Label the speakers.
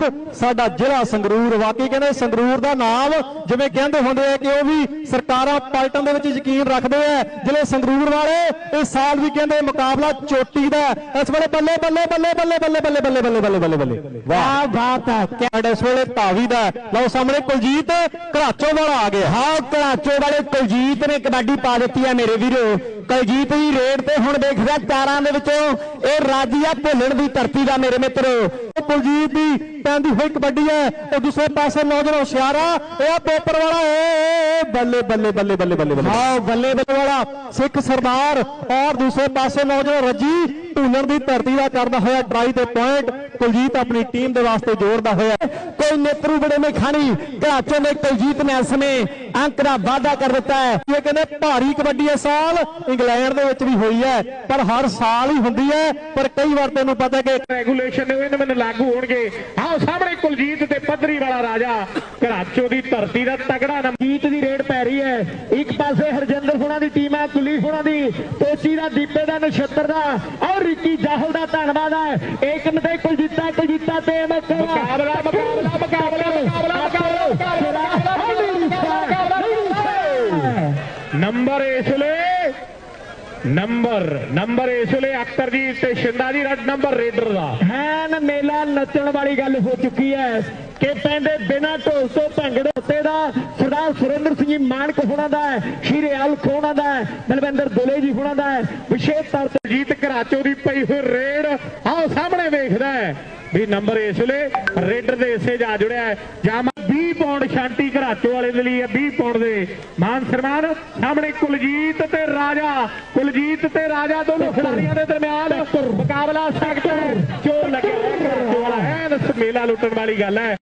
Speaker 1: ਸੰਗਰੂਰ ਸਾਡਾ ਜ਼ਿਲ੍ਹਾ ਸੰਗਰੂਰ ਵਾਕਈ ਕਹਿੰਦੇ ਸੰਗਰੂਰ ਦਾ ਨਾਮ ਜਿਵੇਂ ਕਹਿੰਦੇ ਹੁੰਦੇ ਆ ਕਿ ਉਹ ਵੀ ਸਰਕਾਰਾਂ ਪਲਟਣ ਦੇ ਵਿੱਚ ਯਕੀਨ ਰੱਖਦੇ ਆ ਜ਼ਿਲ੍ਹੇ ਸੰਗਰੂਰ ਵਾਲੇ ਇਸ ਸਾਲ ਵੀ ਕਹਿੰਦੇ ਮੁਕਾਬਲਾ ਚੋਟੀ ਦਾ। ਇਸ ਵੇਲੇ ਬੱਲੇ ਬੱਲੇ ਬੱਲੇ ਬੱਲੇ ਬੱਲੇ ਬੱਲੇ ਬੱਲੇ ਬੱਲੇ ਬੱਲੇ ਬੱਲੇ ਬੱਲੇ ਵਾਹ ਬਾਤ ਹੈ ਕਿਹੜਾ ਇਸ ਵੇਲੇ ਧਾਵੀ ਦਾ। ਲਓ ਸਾਹਮਣੇ ਕੁਲਜੀਤ ਘਰਾਚੋ ਵਾਲਾ ਆ ਗਿਆ
Speaker 2: ਹਾਂ ਕਲਾਚੋ ਵਾਲੇ ਕੁਲਜੀਤ ਨੇ ਕਬੱਡੀ ਪਾ ਦਿੱਤੀ ਹੈ ਮੇਰੇ ਵੀਰੋ ਕੁਲਜੀਤ ਦੀ ਰੇਡ ਤੇ ਹੁਣ ਦੇਖਦਾ ਚਾਰਾਂ ਦੇ ਵਿੱਚੋਂ ਇਹ ਰਾਜੀ ਆ ਭੁੱਲਣ ਦੀ ਧਰਤੀ ਦਾ ਮੇਰੇ ਮਿੱਤਰੋ
Speaker 1: ਕੁਲਜੀਤ ਦੀ ਪੈਂਦੀ ਹੋਈ ਕਬੱਡੀ ਹੈ। ਉਹ ਦੂਸਰੇ ਪਾਸੇ ਨੌਜਵਾਨ ਹੁਸ਼ਿਆਰਾ, ਇਹ ਆ ਪੋਪਰ ਵਾਲਾ, ਏ ਬੱਲੇ ਬੱਲੇ ਬੱਲੇ ਬੱਲੇ ਬੱਲੇ ਬੱਲੇ। ਹਾਂ, ਬੱਲੇ ਬੱਲੇ ਵਾਲਾ, ਸਿੱਖ ਸਰਦਾਰ। ਔਰ ਦੂਸਰੇ ਪਾਸੇ ਨੌਜਵਾਨ ਰੱਜੀ, ਢੂਲਣ ਦੀ ਧਰਤੀ ਦਾ ਕਰਦਾ ਹੋਇਆ ਟਰਾਈ ਤੇ ਪੁਆਇੰਟ ਕੁਲਜੀਤ ਆਪਣੀ ਟੀਮ ਦੇ ਵਾਸਤੇ ਜੋੜਦਾ ਹੋਇਆ
Speaker 2: ਕੋਈ ਨੇਤਰੂ ਬੜੇ ਨੇ ਖਾਣੀ ਕਲਾਚੋ ਨੇ ਕੁਲਜੀਤ ਨੇ ਇਸ ਸਮੇਂ ਅੰਕ ਦਾ ਵਾਅਦਾ ਕਰ ਦਿੱਤਾ ਹੈ।
Speaker 1: ਇਹ ਕਹਿੰਦੇ ਭਾਰੀ ਕਬੱਡੀ ਇਸ ਸਾਲ ਇੰਗਲੈਂਡ ਦੇ ਵਿੱਚ ਵੀ ਹੋਈ ਹੈ, ਪਰ ਹਰ ਸਾਲ ਹੀ ਹੁੰਦੀ ਹੈ, ਪਰ ਕਈ ਵਾਰ ਤੈਨੂੰ ਪਤਾ ਕਿ
Speaker 3: ਰੈਗੂਲੇਸ਼ਨ ਇਹਨਾਂ ਮੈਨੂੰ ਲਾਗੂ ਹੋਣਗੇ। ਆਓ ਸਾਹਮਣੇ ਕੁਲਜੀਤ ਤੇ ਪੱਧਰੀ ਵਾਲਾ ਰਾਜਾ। ਘਰਾਚੋ ਦੀ ਧਰਤੀ ਦਾ ਤਗੜਾ ਨਮਜੀਤ ਦੀ ਰੇਡ ਪੈ ਰਹੀ ਹੈ। ਇੱਕ ਪਾਸੇ ਹਰਜਿੰਦਰ ਹੋਣਾ ਦੀ ਟੀਮ ਹੈ ਕੁਲਦੀਪ ਹੋਣਾ ਦੀ। ਪੋਚੀ ਦਾ ਦੀਪੇ ਦਾ ਨਛੱਤਰ ਦਾ। ਔਰ ਰਿੱਕੀ ਜਾਹਲ ਦਾ ਧੰਨਵਾਦ ਹੈ। ਇੱਕ ਤੇ ਕੁਲਜੀਤ ਤੇ ਮੁਕਾਬਲਾ ਮੁਕਾਬਲਾ ਮੁਕਾਬਲਾ ਮੁਕਾਬਲਾ ਨੰਬਰ ਇਸ ਲਈ ਨੰਬਰ ਨੰਬਰ ਇਸ ਲਈ ਅਖਤਰ ਜੀ ਤੇ ਸ਼ਿੰਦਾ ਜੀ ਰੱਡ ਨੰਬਰ ਰੇਡਰ ਦਾ।
Speaker 2: ਐਨ ਮੇਲਾ ਨੱਚਣ ਵਾਲੀ ਗੱਲ ਹੋ ਚੁੱਕੀ ਹੈ। ਕਿ ਪੈਂਦੇ ਬਿਨਾ ਢੋਲ ਤੋਂ ਭੰਗੜੇ ਉੱਤੇ ਦਾ ਸਰਦਾਰ ਸੁਰਿੰਦਰ ਸਿੰਘ ਜੀ ਮਾਨਕ ਹੋਣਾ ਦਾ ਸ਼ੀਰੇ ਅਲਖ ਹੋਣਾ ਦਾ ਬਲਵਿੰਦਰ ਦੁਲੇ ਜੀ ਹੋਣਾ ਦਾ ਵਿਸ਼ੇਸ਼ ਤੌਰ ਤੇ
Speaker 3: ਜੀਤ ਘਰਾਚੋ ਦੀ ਪਈ ਹੋਈ ਰੇਡ ਵੇਖਦਾ ਹੈ ਵੀ ਨੰਬਰ ਇਸ ਵੇਲੇ ਰੇਡਰ ਦੇ ਹਿੱਸੇ ਜਾ ਜੁੜਿਆ ਹੈ। ਜਾਮਾ 20 ਪੌਂਡ ਸ਼ਾਂਤੀ ਘਰਾਚੋ ਵਾਲੇ ਦੇ ਲਈ ਹੈ 20 ਪੌਂਡ ਦੇ। ਮਾਨ ਸਨਮਾਨ ਸਾਹਮਣੇ ਕੁਲਜੀਤ ਤੇ ਰਾਜਾ। ਕੁਲਜੀਤ ਤੇ ਰਾਜਾ ਦੋਨੋਂ ਖਿਡਾਰੀਆਂ ਦੇ ਦਰਮਿਆਨ ਮੁਕਾਬਲਾ ਸਖਤ ਚੋਰ ਲੱਗਿਆ ਘਰਾਚੋ ਵਾਲਾ। ਐਨ ਮੇਲਾ ਲੁੱਟਣ ਵਾਲੀ ਗੱਲ ਹੈ।